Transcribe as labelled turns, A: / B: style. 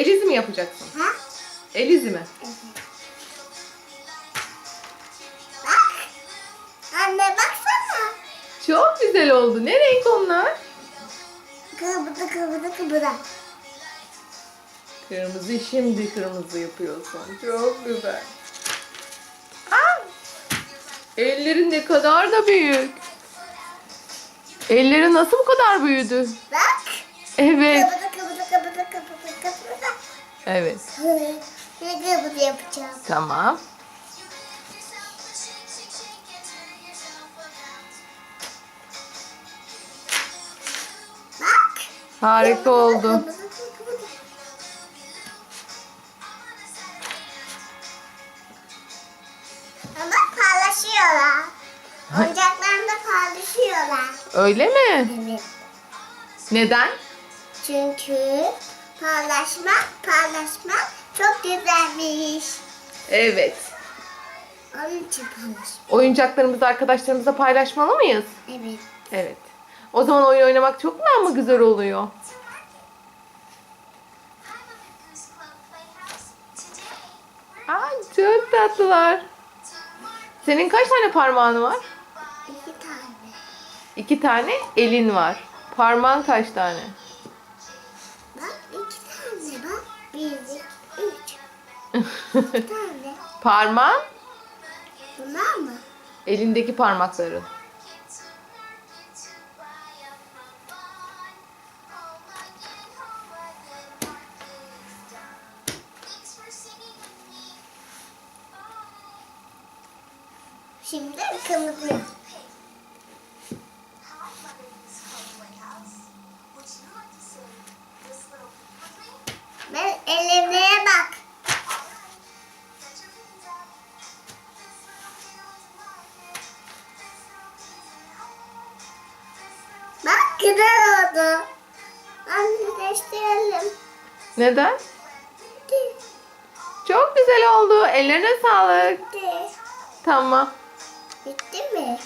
A: El izi mi yapacaksın?
B: Ha?
A: El izi mi?
B: Bak. Anne baksana.
A: Çok güzel oldu. Ne renk onlar?
B: Kıvıda kıvıda kıvıda.
A: Kırmızı şimdi kırmızı yapıyorsun. Çok güzel. Aa! Ellerin ne kadar da büyük. Elleri nasıl bu kadar büyüdü?
B: Bak.
A: Evet.
B: Kıvıda kıvıda kıvıda kıvıda kıvıda.
A: Evet.
B: Şimdi kıvıda yapacağım.
A: Tamam.
B: Bak.
A: Harika oldu.
B: Ama paylaşıyorlar. Oyuncaklarını paylaşıyorlar.
A: Öyle mi?
B: Evet.
A: Neden?
B: Çünkü paylaşmak, paylaşmak çok güzelmiş.
A: Evet.
B: Onun için paylaş.
A: Oyuncaklarımızı arkadaşlarımızla paylaşmalı mıyız?
B: Evet.
A: Evet. O zaman oyun oynamak çok daha mı güzel oluyor? Ay çok tatlılar. Senin kaç tane parmağın var?
B: İki tane.
A: İki tane elin var. Parmağın kaç tane?
B: Bak. Bir, üç. Bir tane.
A: Parmağın
B: Bunlar mı?
A: elindeki parmakların.
B: Şimdi kırmızı. Güzel oldu. Değiştirelim.
A: Neden? Çok güzel oldu. Ellerine sağlık.
B: Bitti.
A: Tamam.
B: Bitti mi?